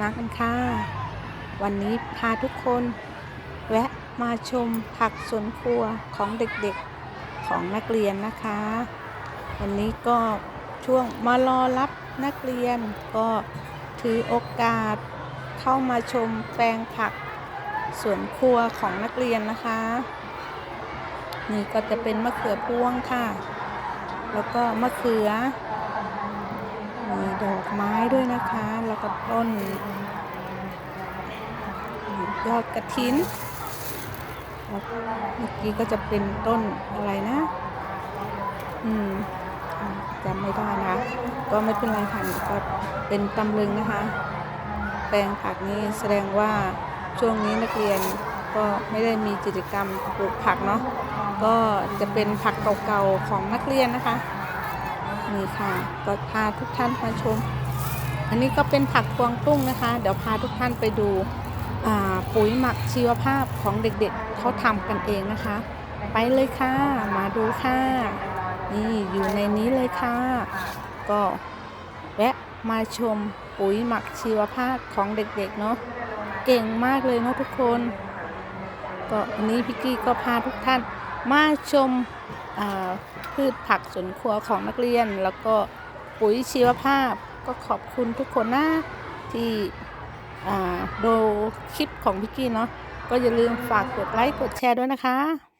มากันค่ะ วันนี้พาทุกคนแวะมาชมผักสวนครัวของเด็กๆของนักเรียนนะคะ วันนี้ก็ช่วงมารอรับนักเรียนก็ถือโอกาสเข้ามาชมแปลงผักสวนครัวของนักเรียนนะคะ นี่ก็จะเป็นมะเขือพวงค่ะ แล้วก็มะเขือ มีดอกไม้ด้วยนะคะ แล้ว ก็ต้นยอดกระถินแล้วเมื่อกี้ก็จะเป็นต้นอะไรนะ อืมจำไม่ได้นะ ก็ไม่เป็นไรค่ะก็เป็นตำลึงนะคะ แปลงผักนี้แสดงว่าช่วงนี้นักเรียนก็ไม่ได้มีกิจกรรมปลูกผักเนาะ ก็จะเป็นผักเก่าๆของนักเรียนนะคะ นี่ค่ะ ก็พาทุกท่านมาชม อันนี้ก็เป็นผักพวงตุ้งนะคะ เดี๋ยวพาทุกท่านไปดูปุ๋ยหมักชีวภาพของเด็กๆเขาทำกันเองนะคะ ไปเลยค่ะ มาดูค่ะ นี่อยู่ในนี้เลยค่ะ ก็แวะมาชมปุ๋ยหมักชีวภาพของเด็กๆเนาะเก่งมากเลยเนาะทุกคน ก็อันนี้พี่กี้ก็พาทุกท่านมาชมพืชผักสวนครัวของนักเรียน แล้วก็ปุ๋ยชีวภาพ ก็ขอบคุณทุกคนนะที่ดูคลิปของพิกกี้เนาะก็อย่าลืมฝากกดไลค์กดแชร์ด้วยนะคะ